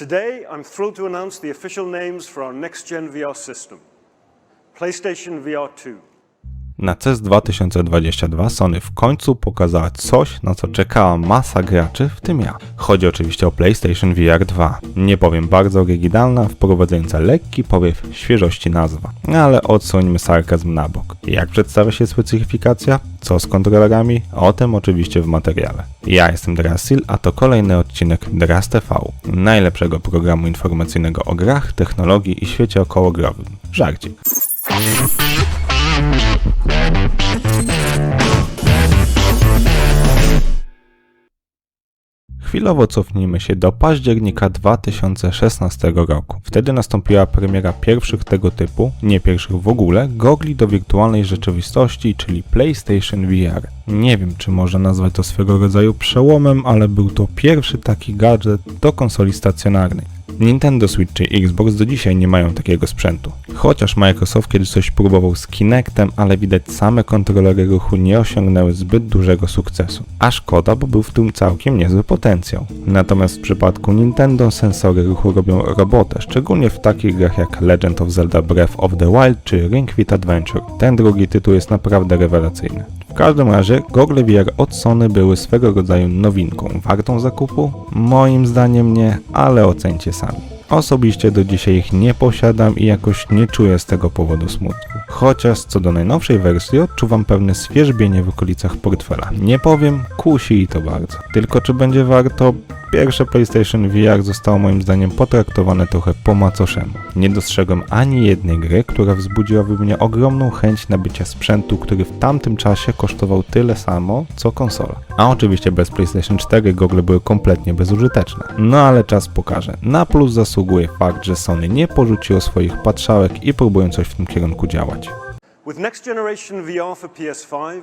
Today, I'm thrilled to announce the official names for our next gen VR system PlayStation VR 2. Na CES 2022 Sony w końcu pokazała coś, na co czekała masa graczy, w tym ja. Chodzi oczywiście o PlayStation VR 2. Nie powiem bardzo oryginalna, wprowadzająca lekki powiew świeżości nazwa. Ale odsuńmy sarkazm na bok. Jak przedstawia się specyfikacja? Co z kontrolerami? O tym oczywiście w materiale. Ja jestem Drasil, a to kolejny odcinek Dras TV, najlepszego programu informacyjnego o grach, technologii i świecie okołogrowym. Żarcik. Chwilowo cofnijmy się do października 2016 roku. Wtedy nastąpiła premiera pierwszych tego typu, nie pierwszych w ogóle, gogli do wirtualnej rzeczywistości, czyli PlayStation VR. Nie wiem, czy można nazwać to swego rodzaju przełomem, ale był to pierwszy taki gadżet do konsoli stacjonarnej. Nintendo Switch czy Xbox do dzisiaj nie mają takiego sprzętu. Chociaż Microsoft kiedyś coś próbował z Kinectem, ale widać same kontrolery ruchu nie osiągnęły zbyt dużego sukcesu. A szkoda, bo był w tym całkiem niezły potencjał. Natomiast w przypadku Nintendo sensory ruchu robią robotę, szczególnie w takich grach jak Legend of Zelda Breath of the Wild czy Ring Fit Adventure. Ten drugi tytuł jest naprawdę rewelacyjny. W każdym razie gogle VR od Sony były swego rodzaju nowinką. Wartą zakupu? Moim zdaniem nie, ale ocencie sami. Osobiście do dzisiaj ich nie posiadam i jakoś nie czuję z tego powodu smutku. Chociaż co do najnowszej wersji odczuwam pewne swieżbienie w okolicach portfela. Nie powiem, kusi i to bardzo. Tylko czy będzie warto? Pierwsze PlayStation VR zostało moim zdaniem potraktowane trochę po macoszemu. Nie dostrzegłem ani jednej gry, która wzbudziłaby w mnie ogromną chęć nabycia sprzętu, który w tamtym czasie kosztował tyle samo, co konsola. A oczywiście bez PlayStation 4 gogle były kompletnie bezużyteczne. No ale czas pokaże. Na plus zasługuje fakt, że Sony nie porzuciło swoich patrzałek i próbują coś w tym kierunku działać. With next generation VR for PS5,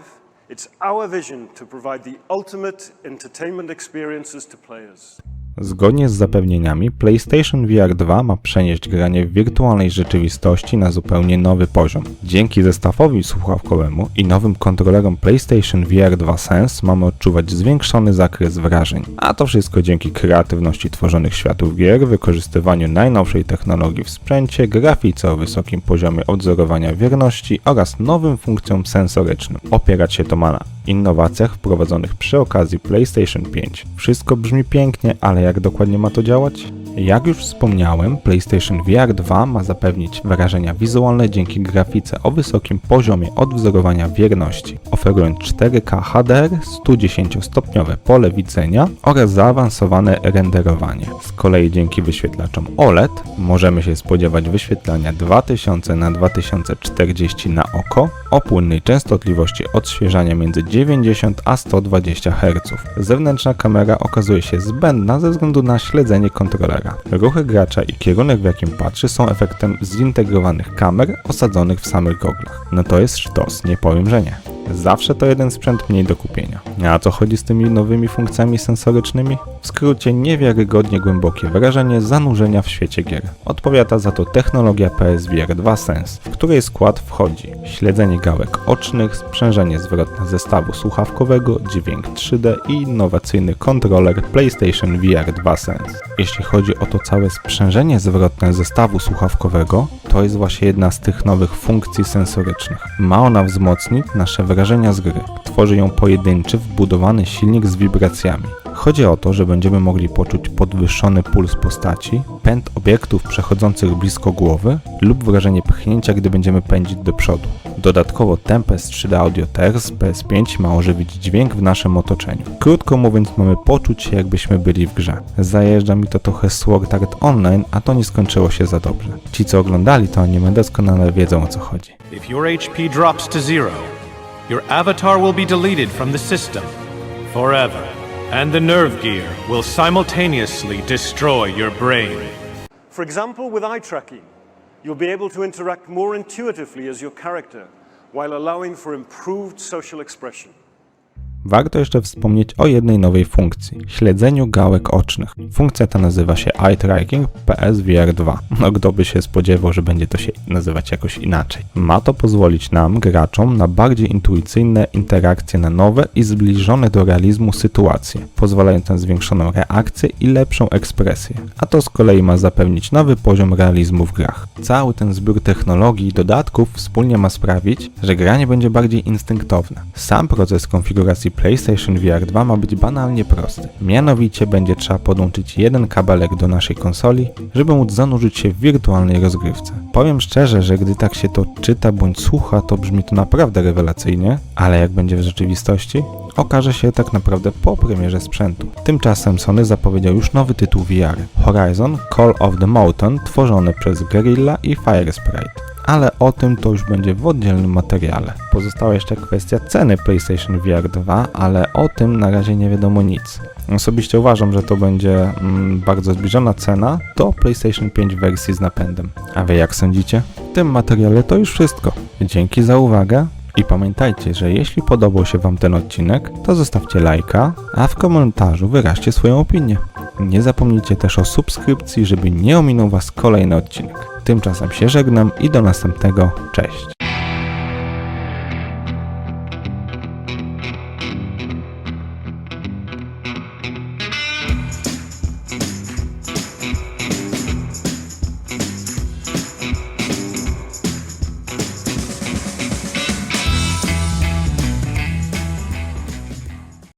it's our vision to provide the ultimate entertainment experiences to players. Zgodnie z zapewnieniami, PlayStation VR 2 ma przenieść granie w wirtualnej rzeczywistości na zupełnie nowy poziom. Dzięki zestawowi słuchawkowemu i nowym kontrolerom PlayStation VR 2 Sense mamy odczuwać zwiększony zakres wrażeń. A to wszystko dzięki kreatywności tworzonych światów gier, wykorzystywaniu najnowszej technologii w sprzęcie, grafice o wysokim poziomie odzorowania wierności oraz nowym funkcjom sensorycznym. Opierać się to ma na innowacjach wprowadzonych przy okazji PlayStation 5. Wszystko brzmi pięknie, ale jak dokładnie ma to działać? Jak już wspomniałem, PlayStation VR 2 ma zapewnić wrażenia wizualne dzięki grafice o wysokim poziomie odwzorowania wierności, oferując 4K HDR, 110-stopniowe pole widzenia oraz zaawansowane renderowanie. Z kolei dzięki wyświetlaczom OLED możemy się spodziewać wyświetlania 2000 na 2040 na oko o płynnej częstotliwości odświeżania między 90 a 120 Hz. Zewnętrzna kamera okazuje się zbędna ze względu na śledzenie kontrolera. Ruchy gracza i kierunek w jakim patrzy są efektem zintegrowanych kamer osadzonych w samych goglach. No to jest sztos, nie powiem, że nie. Zawsze to jeden sprzęt mniej do kupienia. A co chodzi z tymi nowymi funkcjami sensorycznymi? W skrócie niewiarygodnie głębokie wrażenie zanurzenia w świecie gier. Odpowiada za to technologia PSVR 2 Sense, w której skład wchodzi śledzenie gałek ocznych, sprzężenie zwrotne zestawu słuchawkowego, dźwięk 3D i innowacyjny kontroler PlayStation VR 2 Sense. Jeśli chodzi o to całe sprzężenie zwrotne zestawu słuchawkowego, to jest właśnie jedna z tych nowych funkcji sensorycznych. Ma ona wzmocnić nasze wrażenia z gry. Tworzy ją pojedynczy, wbudowany silnik z wibracjami. Chodzi o to, że będziemy mogli poczuć podwyższony puls postaci, pęd obiektów przechodzących blisko głowy lub wrażenie pchnięcia, gdy będziemy pędzić do przodu. Dodatkowo Tempest 3D Audio Ters z PS5 ma ożywić dźwięk w naszym otoczeniu. Krótko mówiąc, mamy poczuć się jakbyśmy byli w grze. Zajeżdża mi to trochę Sword Art Online, a to nie skończyło się za dobrze. Ci co oglądali to anime doskonale wiedzą o co chodzi. If your HP drops to zero, your avatar will be deleted from the system forever, and the nerve gear will simultaneously destroy your brain. For example, with eye tracking, you'll be able to interact more intuitively as your character while allowing for improved social expression. Warto jeszcze wspomnieć o jednej nowej funkcji śledzeniu gałek ocznych. Funkcja ta nazywa się Eye Tracking PSVR 2. No kto by się spodziewał, że będzie to się nazywać jakoś inaczej. Ma to pozwolić nam, graczom, na bardziej intuicyjne interakcje na nowe i zbliżone do realizmu sytuacje, pozwalając na zwiększoną reakcję i lepszą ekspresję. A to z kolei ma zapewnić nowy poziom realizmu w grach. Cały ten zbiór technologii i dodatków wspólnie ma sprawić, że granie będzie bardziej instynktowne. Sam proces konfiguracji PlayStation VR 2 ma być banalnie prosty. Mianowicie będzie trzeba podłączyć jeden kabelek do naszej konsoli, żeby móc zanurzyć się w wirtualnej rozgrywce. Powiem szczerze, że gdy tak się to czyta bądź słucha, to brzmi to naprawdę rewelacyjnie, ale jak będzie w rzeczywistości? Okaże się tak naprawdę po premierze sprzętu. Tymczasem Sony zapowiedział już nowy tytuł VR Horizon Call of the Mountain tworzony przez Guerrilla i Firesprite ale o tym to już będzie w oddzielnym materiale. Pozostała jeszcze kwestia ceny PlayStation VR 2, ale o tym na razie nie wiadomo nic. Osobiście uważam, że to będzie mm, bardzo zbliżona cena do PlayStation 5 wersji z napędem. A wy jak sądzicie? W tym materiale to już wszystko. Dzięki za uwagę. I pamiętajcie, że jeśli podobał się Wam ten odcinek, to zostawcie lajka, a w komentarzu wyraźcie swoją opinię. Nie zapomnijcie też o subskrypcji, żeby nie ominął Was kolejny odcinek. Tymczasem się żegnam i do następnego. Cześć.